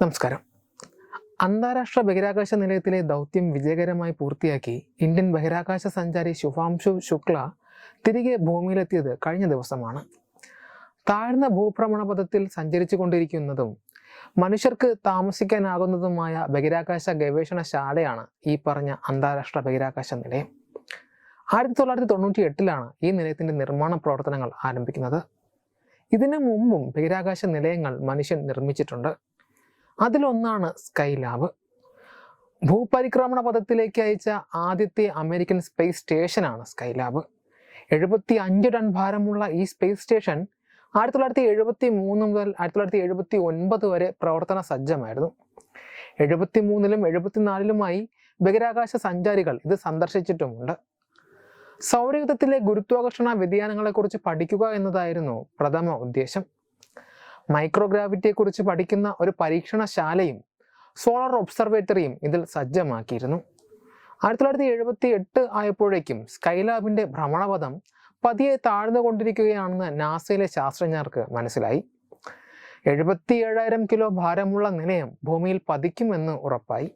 നമസ്കാരം. അന്താരാഷ്ട്ര ബഹിരാകാശ നിലയത്തിലെ ദൗത്യം വിജയകരമായി പൂർത്തിയാക്കി ഇന്ത്യൻ ബഹിരാകാശ സഞ്ചാരി ശുഭാംശു ശുക്ല തിരികെ ഭൂമിയിലെത്തിയത് കഴിഞ്ഞ ദിവസമാണ്. താഴ്ന്ന ഭൂഭ്രമണപഥത്തിൽ സഞ്ചരിച്ചു കൊണ്ടിരിക്കുന്നതും മനുഷ്യർക്ക് താമസിക്കാനാകുന്നതുമായ ബഹിരാകാശ ഗവേഷണശാലയാണ് ഈ പറഞ്ഞ അന്താരാഷ്ട്ര ബഹിരാകാശ നിലയം. ആയിരത്തി തൊള്ളായിരത്തി തൊണ്ണൂറ്റി എട്ടിലാണ് ഈ നിലയത്തിന്റെ നിർമ്മാണ പ്രവർത്തനങ്ങൾ ആരംഭിക്കുന്നത്. ഇതിനു മുമ്പും ബഹിരാകാശ നിലയങ്ങൾ മനുഷ്യൻ നിർമ്മിച്ചിട്ടുണ്ട്. അതിലൊന്നാണ് സ്കൈ ലാബ്. ഭൂപരിക്രമണ പഥത്തിലേക്ക് അയച്ച ആദ്യത്തെ അമേരിക്കൻ സ്പേസ് സ്റ്റേഷനാണ് സ്കൈ ലാബ്. എഴുപത്തി അഞ്ച് ടൺ ഭാരമുള്ള ഈ സ്പേസ് സ്റ്റേഷൻ ആയിരത്തി തൊള്ളായിരത്തി എഴുപത്തി മൂന്ന് മുതൽ ആയിരത്തി തൊള്ളായിരത്തി എഴുപത്തി ഒൻപത് വരെ പ്രവർത്തന സജ്ജമായിരുന്നു. എഴുപത്തി മൂന്നിലും എഴുപത്തിനാലിലുമായി ബഹിരാകാശ സഞ്ചാരികൾ ഇത് സന്ദർശിച്ചിട്ടുമുണ്ട്. സൗരയുധത്തിലെ ഗുരുത്വാകർഷണ വ്യതിയാനങ്ങളെക്കുറിച്ച് പഠിക്കുക എന്നതായിരുന്നു പ്രഥമ ഉദ്ദേശം. മൈക്രോഗ്രാവിറ്റിയെക്കുറിച്ച് പഠിക്കുന്ന ഒരു പരീക്ഷണശാലയും സോളാർ ഒബ്സർവേറ്ററിയും ഇതിൽ സജ്ജമാക്കിയിരുന്നു. ആയിരത്തി തൊള്ളായിരത്തി എഴുപത്തി എട്ട് ആയപ്പോഴേക്കും സ്കൈലാബിന്റെ ഭ്രമണപഥം പതിയെ താഴ്ന്നുകൊണ്ടിരിക്കുകയാണെന്ന് നാസയിലെ ശാസ്ത്രജ്ഞർക്ക് മനസ്സിലായി. എഴുപത്തി ഏഴായിരം കിലോ ഭാരമുള്ള നിലയം ഭൂമിയിൽ പതിക്കുമെന്ന് ഉറപ്പായി.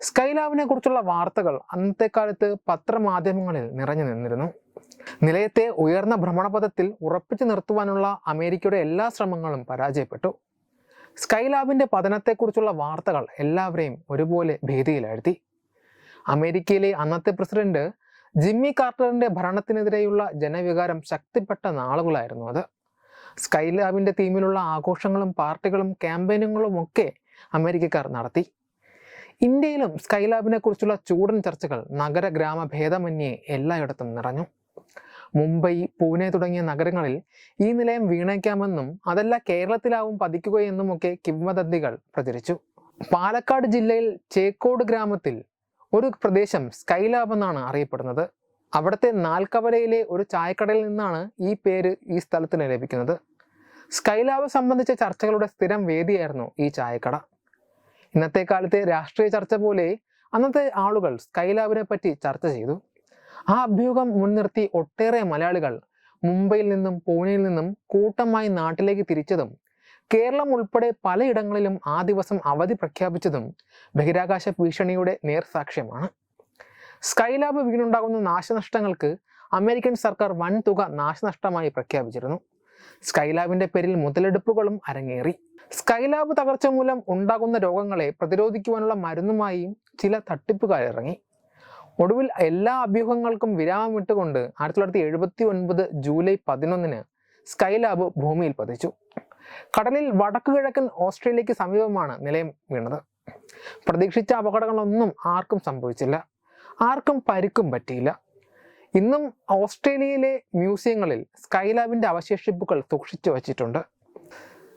സ്കൈലാബിനെ കുറിച്ചുള്ള വാർത്തകൾ അന്നത്തെ കാലത്ത് പത്രമാധ്യമങ്ങളിൽ നിറഞ്ഞു നിന്നിരുന്നു. നിലയത്തെ ഉയർന്ന ഭ്രമണപഥത്തിൽ ഉറപ്പിച്ചു നിർത്തുവാനുള്ള അമേരിക്കയുടെ എല്ലാ ശ്രമങ്ങളും പരാജയപ്പെട്ടു. സ്കൈലാബിന്റെ പതനത്തെക്കുറിച്ചുള്ള വാർത്തകൾ എല്ലാവരെയും ഒരുപോലെ ഭീതിയിലാഴ്ത്തി. അമേരിക്കയിലെ അന്നത്തെ പ്രസിഡന്റ് ജിമ്മി കാർട്ടറിന്റെ ഭരണത്തിനെതിരെയുള്ള ജനവികാരം ശക്തിപ്പെട്ട നാളുകളായിരുന്നു അത്. സ്കൈലാബിന്റെ തീമിലുള്ള ആഘോഷങ്ങളും പാർട്ടികളും ക്യാമ്പയിനുകളും ഒക്കെ അമേരിക്കക്കാർ നടത്തി. ഇന്ത്യയിലും സ്കൈലാബിനെ കുറിച്ചുള്ള ചൂടൻ ചർച്ചകൾ നഗര ഗ്രാമ ഭേദമന്യേ എല്ലായിടത്തും നിറഞ്ഞു. മുംബൈ പൂനെ തുടങ്ങിയ നഗരങ്ങളിൽ ഈ നിലയം വീണേക്കാമെന്നും അതല്ല കേരളത്തിലാവും പതിക്കുകയെന്നുമൊക്കെ കിംവദന്തികൾ പ്രചരിച്ചു. പാലക്കാട് ജില്ലയിൽ ചേക്കോട് ഗ്രാമത്തിൽ ഒരു പ്രദേശം സ്കൈലാബ് എന്നാണ് അറിയപ്പെടുന്നത്. അവിടുത്തെ നാൽക്കവലയിലെ ഒരു ചായക്കടയിൽ നിന്നാണ് ഈ പേര് ഈ സ്ഥലത്തിന് ലഭിക്കുന്നത്. സ്കൈലാബ് സംബന്ധിച്ച ചർച്ചകളുടെ സ്ഥിരം വേദിയായിരുന്നു ഈ ചായക്കട. ഇന്നത്തെ കാലത്തെ രാഷ്ട്രീയ ചർച്ച പോലെ അന്നത്തെ ആളുകൾ സ്കൈലാബിനെ പറ്റി ചർച്ച ചെയ്തു. ആ അഭ്യൂഹം മുൻനിർത്തി ഒട്ടേറെ മലയാളികൾ മുംബൈയിൽ നിന്നും പൂനെയിൽ നിന്നും കൂട്ടമായി നാട്ടിലേക്ക് തിരിച്ചതും കേരളം ഉൾപ്പെടെ പലയിടങ്ങളിലും ആ ദിവസം അവധി പ്രഖ്യാപിച്ചതും ബഹിരാകാശ ഭീഷണിയുടെ നേർസാക്ഷ്യമാണ്. സ്കൈലാബ് വീണുണ്ടാകുന്ന നാശനഷ്ടങ്ങൾക്ക് അമേരിക്കൻ സർക്കാർ വൻതുക നാശനഷ്ടമായി പ്രഖ്യാപിച്ചിരുന്നു. സ്കൈലാബിന്റെ പേരിൽ മുതലെടുപ്പുകളും അരങ്ങേറി. സ്കൈലാബ് തകർച്ച മൂലം ഉണ്ടാകുന്ന രോഗങ്ങളെ പ്രതിരോധിക്കുവാനുള്ള മരുന്നുമായി ചില തട്ടിപ്പുകാർ ഇറങ്ങി. ഒടുവിൽ എല്ലാ അഭ്യൂഹങ്ങൾക്കും വിരാമം ഇട്ടുകൊണ്ട് ആയിരത്തി തൊള്ളായിരത്തി എഴുപത്തി ഒൻപത് ജൂലൈ പതിനൊന്നിന് സ്കൈലാബ് ഭൂമിയിൽ പതിച്ചു. കടലിൽ വടക്കു കിഴക്കൻ ഓസ്ട്രേലിയക്ക് സമീപമാണ് നിലയം വീണത്. പ്രതീക്ഷിച്ച അപകടങ്ങളൊന്നും ആർക്കും സംഭവിച്ചില്ല. ആർക്കും പരിക്കും പറ്റിയില്ല. ഇന്നും ഓസ്ട്രേലിയയിലെ മ്യൂസിയങ്ങളിൽ സ്കൈലാബിന്റെ അവശേഷിപ്പുകൾ സൂക്ഷിച്ചു വച്ചിട്ടുണ്ട്.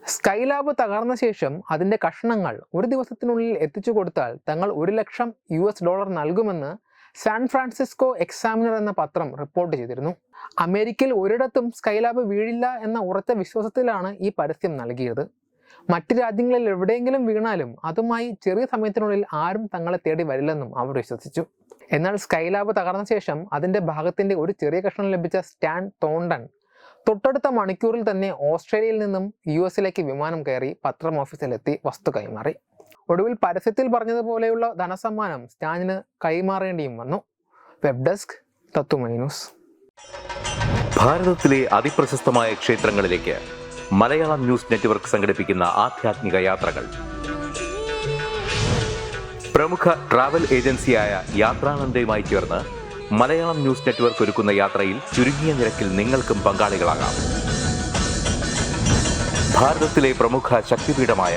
സ്കൈലാബ് തകർന്ന ശേഷം അതിന്റെ കഷ്ണങ്ങൾ ഒരു ദിവസത്തിനുള്ളിൽ എത്തിച്ചു കൊടുത്താൽ തങ്ങൾ ഒരു ലക്ഷം യു ഡോളർ നൽകുമെന്ന് സാൻ ഫ്രാൻസിസ്കോ എക്സാമിനർ എന്ന പത്രം റിപ്പോർട്ട് ചെയ്തിരുന്നു. അമേരിക്കയിൽ ഒരിടത്തും സ്കൈലാബ് വീഴില്ല എന്ന ഉറച്ച വിശ്വാസത്തിലാണ് ഈ പരസ്യം നൽകിയത്. മറ്റ് രാജ്യങ്ങളിൽ എവിടെയെങ്കിലും വീണാലും അതുമായി ചെറിയ സമയത്തിനുള്ളിൽ ആരും തങ്ങളെ തേടി വരില്ലെന്നും അവർ വിശ്വസിച്ചു. എന്നാൽ സ്കൈലാബ് തകർന്ന ശേഷം അതിന്റെ ഭാഗത്തിന്റെ ഒരു ചെറിയ കഷ്ണം ലഭിച്ച സ്റ്റാൻ തോണ്ടൻ തൊട്ടടുത്ത മണിക്കൂറിൽ തന്നെ ഓസ്ട്രേലിയയിൽ നിന്നും യു എസിലേക്ക് വിമാനം കയറി പത്രം ഓഫീസിലെത്തി വസ്തു കൈമാറി. ഒടുവിൽ പരസ്യത്തിൽ പറഞ്ഞതുപോലെയുള്ള ധനസമ്മാനം സ്റ്റാനിന് കൈമാറേണ്ടിയും വന്നു. വെബ് ഡെസ്ക് തത്തു ഭാരതത്തിലെ അതിപ്രശസ്തമായ ക്ഷേത്രങ്ങളിലേക്ക് മലയാളം ന്യൂസ് നെറ്റ്വർക്ക് സംഘടിപ്പിക്കുന്ന ആധ്യാത്മിക യാത്രകൾ. പ്രമുഖ ട്രാവൽ ഏജൻസിയായ യാത്രാനന്ദയുമായി ചേർന്ന് മലയാളം ന്യൂസ് നെറ്റ്വർക്ക് ഒരുക്കുന്ന യാത്രയിൽ ചുരുങ്ങിയ നിരക്കിൽ നിങ്ങൾക്കും പങ്കാളികളാകാം. ഭാരതത്തിലെ പ്രമുഖ ശക്തിപീഠമായ